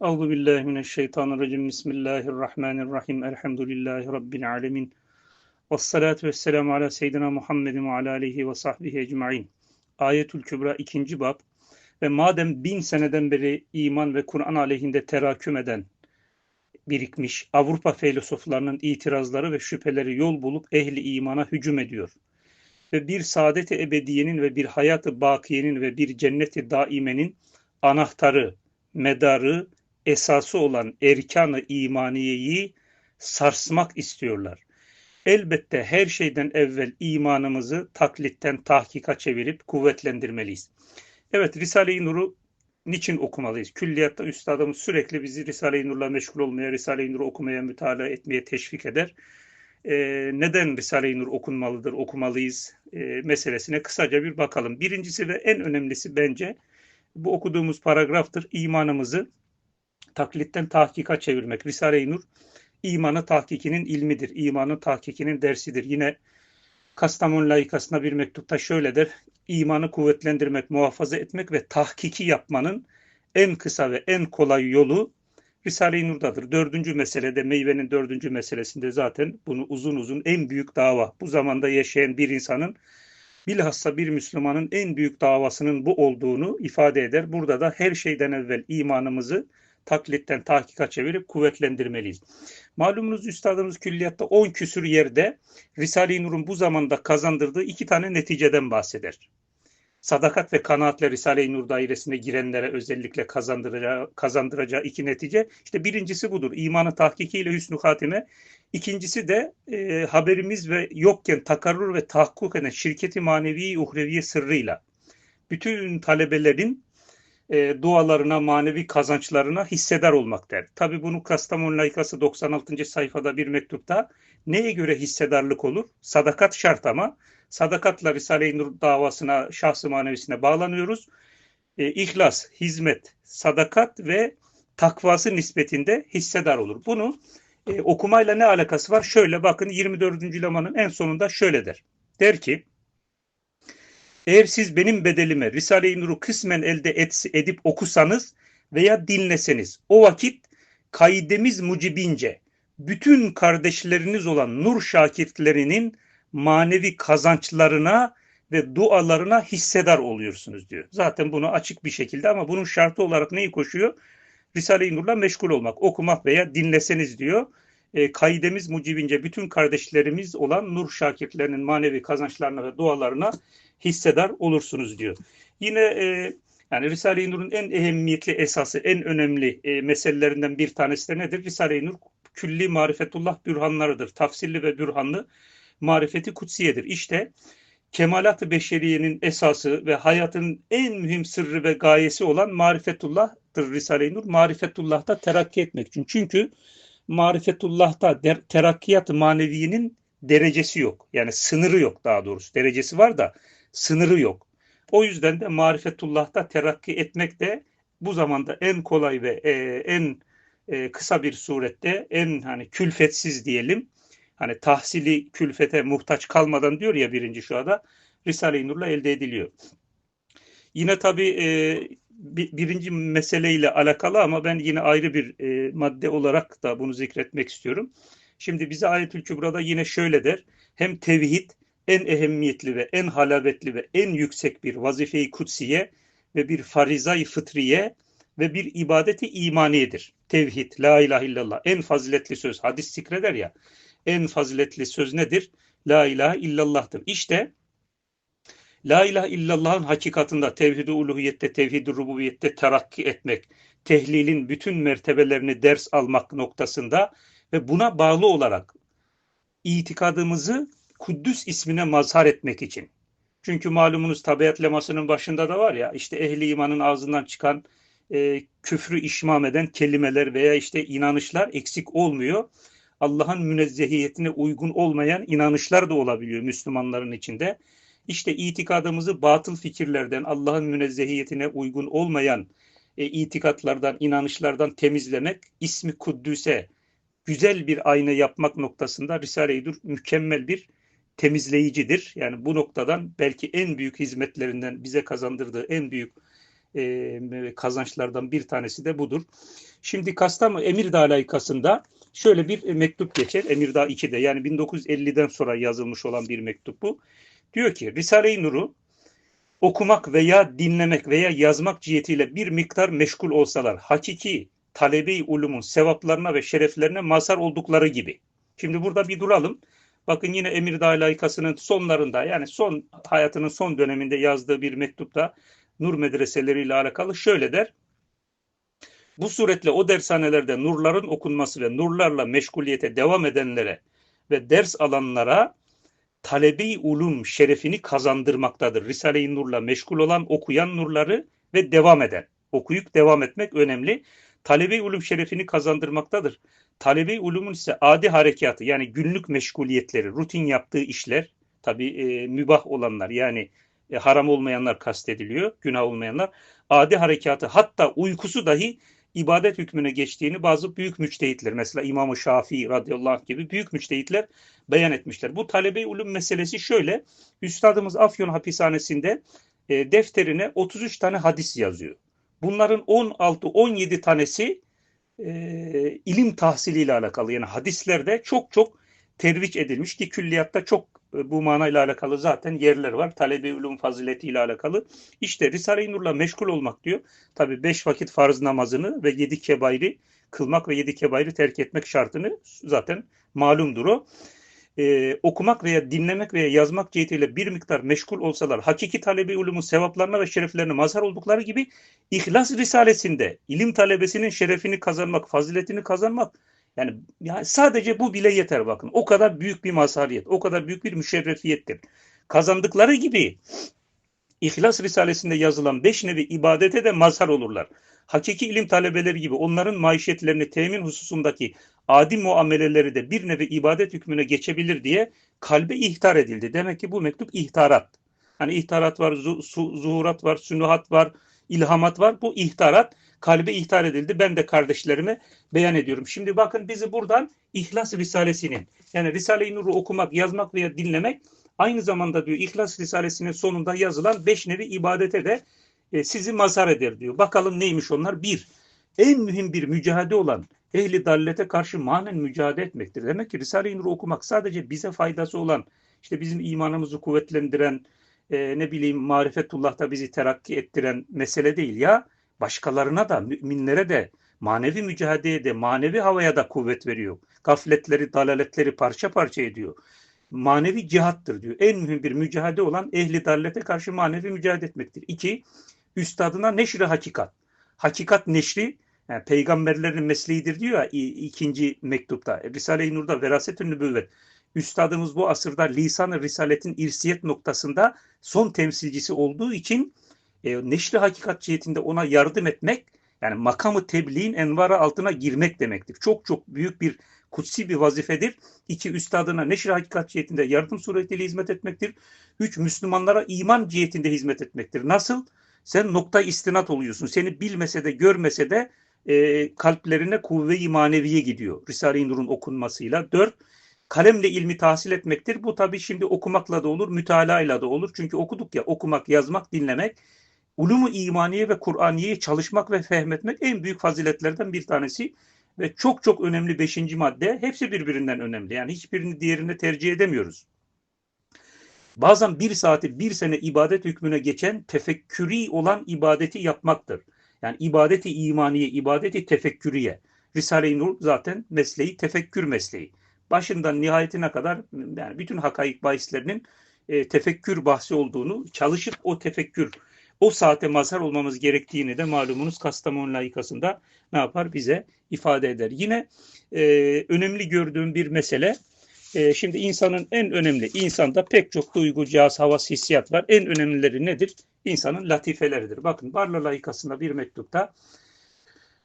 Euzu billahi mineşşeytanirracim. Bismillahirrahmanirrahim. Elhamdülillahi rabbil alamin. Ves salatu vesselamu ala seyyidina Muhammedin ve ala alihi ve sahbihi ecmaîn. Ayetül Kübra 2. bab ve madem bin seneden beri iman ve Kur'an aleyhinde teraküm eden birikmiş Avrupa filozoflarının itirazları ve şüpheleri yol bulup ehli imana hücum ediyor. Ve bir saadet-i ebediyenin ve bir hayat-ı bakiyenin ve bir cenneti daimenin anahtarı, medarı, esası olan erkanı imaniyeyi sarsmak istiyorlar. Elbette her şeyden evvel imanımızı taklitten tahkika çevirip kuvvetlendirmeliyiz. Evet Risale-i Nur'u niçin okumalıyız? Külliyatta üstadımız sürekli bizi Risale-i Nur'la meşgul olmaya, Risale-i Nur'u okumaya, mütalaa etmeye teşvik eder. Ee, neden Risale-i Nur okunmalıdır, okumalıyız e, meselesine kısaca bir bakalım. Birincisi ve en önemlisi bence bu okuduğumuz paragraftır. İmanımızı taklitten tahkika çevirmek. Risale-i Nur imanı tahkikinin ilmidir. İmanı tahkikinin dersidir. Yine Kastamonu layıkasına bir mektupta şöyle der. İmanı kuvvetlendirmek, muhafaza etmek ve tahkiki yapmanın en kısa ve en kolay yolu Risale-i Nur'dadır. Dördüncü meselede, meyvenin dördüncü meselesinde zaten bunu uzun uzun en büyük dava, bu zamanda yaşayan bir insanın bilhassa bir Müslümanın en büyük davasının bu olduğunu ifade eder. Burada da her şeyden evvel imanımızı taklitten tahkika çevirip kuvvetlendirmeliyiz. Malumunuz üstadımız külliyatta 10 küsür yerde Risale-i Nur'un bu zamanda kazandırdığı iki tane neticeden bahseder. Sadakat ve kanaatle Risale-i Nur dairesine girenlere özellikle kazandıracağı, kazandıracağı iki netice. İşte birincisi budur. İmanı tahkikiyle hüsnü hatime. İkincisi de e, haberimiz ve yokken takarrur ve tahakkuk eden şirketi manevi uhreviye sırrıyla bütün talebelerin e, dualarına, manevi kazançlarına hissedar olmak der. Tabi bunu Kastamonu Layıkası 96. sayfada bir mektupta neye göre hissedarlık olur? Sadakat şart ama sadakatla Risale-i Nur davasına, şahsı manevisine bağlanıyoruz. E, ihlas, hizmet, sadakat ve takvası nispetinde hissedar olur. Bunu e, okumayla ne alakası var? Şöyle bakın 24. lemanın en sonunda şöyle der. Der ki eğer siz benim bedelime Risale-i Nur'u kısmen elde et, edip okusanız veya dinleseniz o vakit kaidemiz mucibince bütün kardeşleriniz olan nur şakirtlerinin manevi kazançlarına ve dualarına hissedar oluyorsunuz diyor. Zaten bunu açık bir şekilde ama bunun şartı olarak neyi koşuyor? Risale-i Nur'la meşgul olmak, okumak veya dinleseniz diyor. E, kaidemiz mucibince bütün kardeşlerimiz olan nur şakirtlerinin manevi kazançlarına ve dualarına hissedar olursunuz diyor. Yine e, yani Risale-i Nur'un en ehemmiyetli esası, en önemli e, meselelerinden bir tanesi de nedir? Risale-i Nur külli marifetullah bürhanlarıdır. Tafsilli ve bürhanlı marifeti kutsiyedir. İşte kemalat-ı beşeriyenin esası ve hayatın en mühim sırrı ve gayesi olan marifetullah'tır Risale-i Nur. Marifetullah'ta terakki etmek için. Çünkü marifetullah'ta terakkiyat maneviyenin derecesi yok. Yani sınırı yok daha doğrusu. Derecesi var da sınırı yok. O yüzden de marifetullah'ta terakki etmek de bu zamanda en kolay ve e, en e, kısa bir surette en hani külfetsiz diyelim hani tahsili külfete muhtaç kalmadan diyor ya birinci şu anda Risale-i Nur'la elde ediliyor. Yine tabii e, birinci meseleyle alakalı ama ben yine ayrı bir e, madde olarak da bunu zikretmek istiyorum. Şimdi bize Ayetül Kübra'da yine şöyle der. Hem tevhid en ehemmiyetli ve en halavetli ve en yüksek bir vazife-i kutsiye ve bir farizay fıtriye ve bir ibadeti imaniyedir. Tevhid, la ilahe illallah en faziletli söz. Hadis zikreder ya en faziletli söz nedir? La ilahe illallah'tır. İşte La ilahe illallah'ın hakikatında tevhid-i uluhiyette, tevhid-i rububiyette terakki etmek, tehlilin bütün mertebelerini ders almak noktasında ve buna bağlı olarak itikadımızı Kuddüs ismine mazhar etmek için. Çünkü malumunuz tabiat lemasının başında da var ya işte ehli imanın ağzından çıkan e, küfrü işmam eden kelimeler veya işte inanışlar eksik olmuyor. Allah'ın münezzehiyetine uygun olmayan inanışlar da olabiliyor Müslümanların içinde. İşte itikadımızı batıl fikirlerden, Allah'ın münezzehiyetine uygun olmayan e, itikatlardan, inanışlardan temizlemek, ismi Kuddüs'e güzel bir ayna yapmak noktasında Risale-i Dur mükemmel bir temizleyicidir. Yani bu noktadan belki en büyük hizmetlerinden bize kazandırdığı en büyük e, kazançlardan bir tanesi de budur. Şimdi Kastamonu Emirdağ layıkasında şöyle bir mektup geçer. Emirdağ 2'de yani 1950'den sonra yazılmış olan bir mektup bu. Diyor ki Risale-i Nur'u okumak veya dinlemek veya yazmak cihetiyle bir miktar meşgul olsalar hakiki talebi ulumun sevaplarına ve şereflerine mazhar oldukları gibi. Şimdi burada bir duralım. Bakın yine Emirdağ layıkasının sonlarında yani son hayatının son döneminde yazdığı bir mektupta nur medreseleriyle alakalı şöyle der. Bu suretle o dershanelerde nurların okunması ve nurlarla meşguliyete devam edenlere ve ders alanlara talebi ulum şerefini kazandırmaktadır. Risale-i Nur'la meşgul olan, okuyan nurları ve devam eden. Okuyup devam etmek önemli. Talebi ulum şerefini kazandırmaktadır. Talebi ulumun ise adi harekatı yani günlük meşguliyetleri, rutin yaptığı işler, tabi e, mübah olanlar yani e, haram olmayanlar kastediliyor, günah olmayanlar. Adi harekatı hatta uykusu dahi ibadet hükmüne geçtiğini bazı büyük müçtehitler mesela İmam-ı Şafii radıyallahu anh gibi büyük müçtehitler beyan etmişler. Bu talebe ulum meselesi şöyle. Üstadımız Afyon hapishanesinde e, defterine 33 tane hadis yazıyor. Bunların 16-17 tanesi e, ilim tahsiliyle alakalı. Yani hadislerde çok çok terviç edilmiş ki külliyatta çok e, bu manayla alakalı zaten yerler var. Talebe ulum faziletiyle alakalı. İşte Risale-i Nur'la meşgul olmak diyor. Tabi beş vakit farz namazını ve yedi kebayri kılmak ve yedi kebayri terk etmek şartını zaten malumdur o. Ee, okumak veya dinlemek veya yazmak cihetiyle bir miktar meşgul olsalar hakiki talebi ulumun sevaplarına ve şereflerine mazhar oldukları gibi İhlas Risalesinde ilim talebesinin şerefini kazanmak, faziletini kazanmak yani, yani sadece bu bile yeter bakın. O kadar büyük bir mazhariyet, o kadar büyük bir müşerrefiyettir. Kazandıkları gibi İhlas Risalesinde yazılan beş nevi ibadete de mazhar olurlar. Hakiki ilim talebeleri gibi onların maişetlerini temin hususundaki adi muameleleri de bir nevi ibadet hükmüne geçebilir diye kalbe ihtar edildi. Demek ki bu mektup ihtarat. Hani ihtarat var, zuhurat var, sünuhat var, ilhamat var. Bu ihtarat kalbe ihtar edildi. Ben de kardeşlerime beyan ediyorum. Şimdi bakın bizi buradan İhlas Risalesinin yani Risale-i Nur'u okumak, yazmak veya dinlemek aynı zamanda diyor İhlas Risalesinin sonunda yazılan beş nevi ibadete de e, sizi mazhar eder diyor. Bakalım neymiş onlar? Bir, en mühim bir mücadele olan ehli dallete karşı manen mücadele etmektir. Demek ki Risale-i Nur'u okumak sadece bize faydası olan, işte bizim imanımızı kuvvetlendiren, e, ne bileyim marifetullah'ta bizi terakki ettiren mesele değil ya başkalarına da müminlere de manevi mücadeleye de manevi havaya da kuvvet veriyor. Gafletleri, dalaletleri parça parça ediyor. Manevi cihattır diyor. En mühim bir mücadele olan ehli dalete karşı manevi mücadele etmektir. İki, üstadına neşri hakikat. Hakikat neşri yani peygamberlerin mesleğidir diyor ya ikinci mektupta. Risale-i Nur'da veraset-ü nübüvvet. Üstadımız bu asırda lisan-ı risaletin irsiyet noktasında son temsilcisi olduğu için e, neşri hakikat cihetinde ona yardım etmek yani makamı tebliğin envara altına girmek demektir. Çok çok büyük bir kutsi bir vazifedir. İki, üstadına neşri hakikat cihetinde yardım suretiyle hizmet etmektir. Üç, Müslümanlara iman cihetinde hizmet etmektir. Nasıl? Sen nokta istinat oluyorsun. Seni bilmese de görmese de e, kalplerine kuvve-i maneviye gidiyor. Risale-i Nur'un okunmasıyla. Dört, kalemle ilmi tahsil etmektir. Bu tabii şimdi okumakla da olur, mütalayla da olur. Çünkü okuduk ya okumak, yazmak, dinlemek ulumu imaniye ve Kur'aniyeyi çalışmak ve fehmetmek en büyük faziletlerden bir tanesi ve çok çok önemli beşinci madde. Hepsi birbirinden önemli. Yani hiçbirini diğerine tercih edemiyoruz. Bazen bir saati bir sene ibadet hükmüne geçen tefekkürü olan ibadeti yapmaktır. Yani ibadeti imaniye, ibadeti tefekkürüye. Risale-i Nur zaten mesleği tefekkür mesleği. Başından nihayetine kadar yani bütün hakaik bahislerinin e, tefekkür bahsi olduğunu, çalışıp o tefekkür o saate mazhar olmamız gerektiğini de malumunuz Kastamonu layıkasında ne yapar bize ifade eder. Yine e, önemli gördüğüm bir mesele e, şimdi insanın en önemli insanda pek çok duygu, cihaz, havas, hissiyat var. En önemlileri nedir? İnsanın latifeleridir. Bakın Barla layıkasında bir mektupta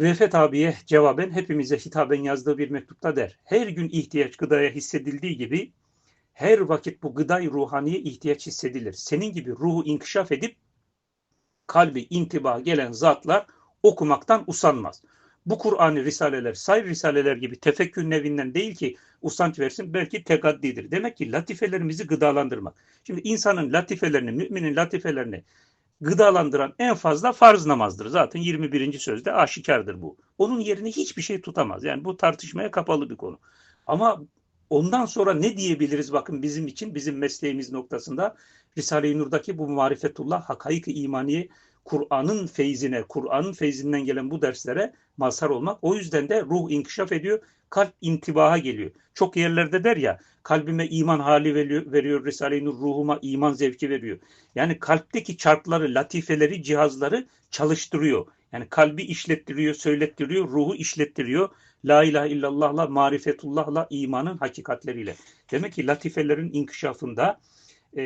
Refet abiye cevaben hepimize hitaben yazdığı bir mektupta der. Her gün ihtiyaç gıdaya hissedildiği gibi her vakit bu gıday ruhaniye ihtiyaç hissedilir. Senin gibi ruhu inkişaf edip kalbi intiba gelen zatlar okumaktan usanmaz. Bu Kur'an'ı risaleler, sayr risaleler gibi tefekkür nevinden değil ki usanç versin belki tekaddidir. Demek ki latifelerimizi gıdalandırmak. Şimdi insanın latifelerini, müminin latifelerini gıdalandıran en fazla farz namazdır. Zaten 21. sözde aşikardır bu. Onun yerine hiçbir şey tutamaz. Yani bu tartışmaya kapalı bir konu. Ama ondan sonra ne diyebiliriz bakın bizim için, bizim mesleğimiz noktasında Risale-i Nur'daki bu marifetullah, hakaik-i imaniye, Kur'an'ın feyzine, Kur'an'ın feyzinden gelen bu derslere mazhar olmak. O yüzden de ruh inkişaf ediyor, kalp intibaha geliyor. Çok yerlerde der ya, kalbime iman hali veriyor, veriyor Risale-i Nur, ruhuma iman zevki veriyor. Yani kalpteki çarkları, latifeleri, cihazları çalıştırıyor. Yani kalbi işlettiriyor, söylettiriyor, ruhu işlettiriyor. La ilahe illallah'la, marifetullah'la, imanın hakikatleriyle. Demek ki latifelerin inkişafında e,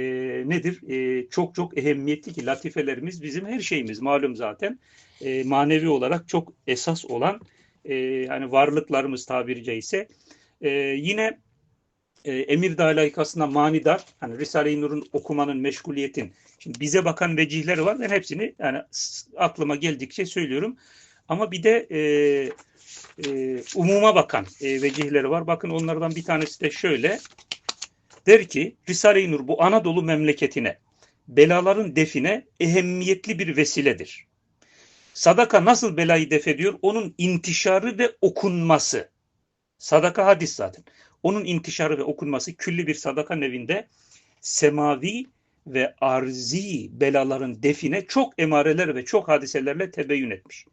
nedir? E, çok çok ehemmiyetli ki latifelerimiz bizim her şeyimiz malum zaten. E, manevi olarak çok esas olan e, hani varlıklarımız tabiri caizse. E, yine e, Emirdağ layıkasında manidar, hani Risale-i Nur'un okumanın, meşguliyetin, şimdi bize bakan vecihleri var. Ben hepsini yani aklıma geldikçe söylüyorum. Ama bir de e, e, umuma bakan e, vecihleri var. Bakın onlardan bir tanesi de şöyle. Der ki Risale-i Nur bu Anadolu memleketine belaların define ehemmiyetli bir vesiledir. Sadaka nasıl belayı def ediyor? Onun intişarı ve okunması. Sadaka hadis zaten. Onun intişarı ve okunması külli bir sadaka nevinde semavi ve arzi belaların define çok emareler ve çok hadiselerle tebeyyün etmiş.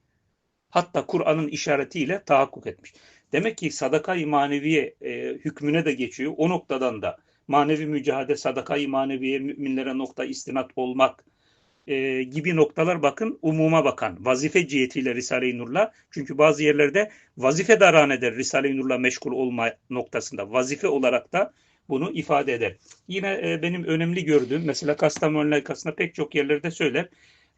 Hatta Kur'an'ın işaretiyle tahakkuk etmiş. Demek ki sadaka-i maneviye e, hükmüne de geçiyor. O noktadan da manevi mücadele, sadaka-i maneviye, müminlere nokta istinat olmak e, gibi noktalar bakın umuma bakan, vazife cihetiyle Risale-i Nur'la. Çünkü bazı yerlerde vazife daran eder Risale-i Nur'la meşgul olma noktasında. Vazife olarak da bunu ifade eder. Yine e, benim önemli gördüğüm, mesela Kastamonu pek çok yerlerde söyler.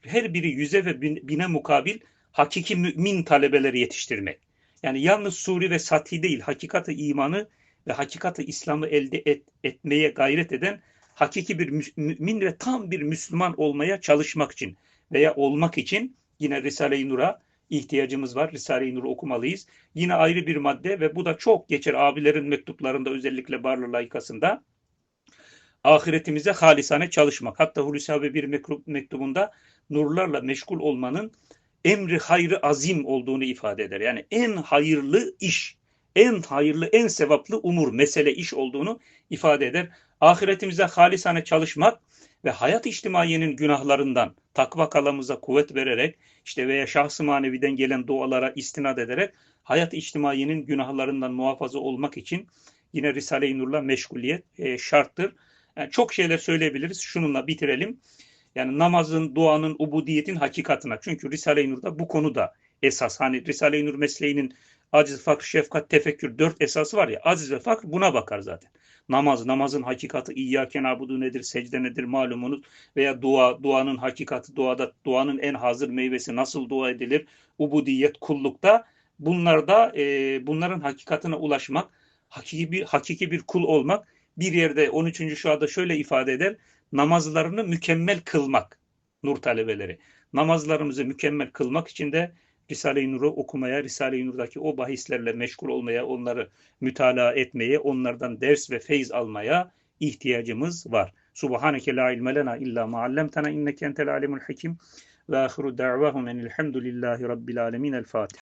Her biri yüze ve bine mukabil hakiki mümin talebeleri yetiştirmek. Yani yalnız suri ve sathi değil, hakikati imanı ve hakikati İslam'ı elde et, etmeye gayret eden hakiki bir mümin ve tam bir Müslüman olmaya çalışmak için veya olmak için yine Risale-i Nur'a ihtiyacımız var. Risale-i Nur'u okumalıyız. Yine ayrı bir madde ve bu da çok geçer abilerin mektuplarında özellikle Barlı layıkasında. Ahiretimize halisane çalışmak. Hatta Hulusi abi bir mektubunda nurlarla meşgul olmanın emri hayrı azim olduğunu ifade eder. Yani en hayırlı iş, en hayırlı, en sevaplı umur, mesele, iş olduğunu ifade eder. Ahiretimize halisane çalışmak ve hayat içtimaiyenin günahlarından takva kalamıza kuvvet vererek işte veya şahsı maneviden gelen dualara istinad ederek hayat içtimaiyenin günahlarından muhafaza olmak için yine Risale-i Nur'la meşguliyet e, şarttır. Yani çok şeyler söyleyebiliriz. Şununla bitirelim. Yani namazın, duanın, ubudiyetin hakikatına. Çünkü Risale-i Nur'da bu konuda esas. Hani Risale-i Nur mesleğinin aciz, fakr, şefkat, tefekkür dört esası var ya. Aziz ve fakr buna bakar zaten. Namaz, namazın hakikati İyyâke nâbudu nedir, secde nedir malumunuz veya dua, duanın hakikati, duada, duanın en hazır meyvesi nasıl dua edilir, ubudiyet, kullukta bunlarda e, bunların hakikatine ulaşmak, hakiki bir, hakiki bir kul olmak bir yerde 13. şuada şöyle ifade eder, namazlarını mükemmel kılmak, nur talebeleri. Namazlarımızı mükemmel kılmak için de Risale-i Nur'u okumaya, Risale-i Nur'daki o bahislerle meşgul olmaya, onları mütalaa etmeye, onlardan ders ve feyz almaya ihtiyacımız var. Subhaneke la ilme lena illa ma allamtana inneke entel alimul hakim ve ahiru da'vahum enilhamdülillahi rabbil alemin. El Fatiha.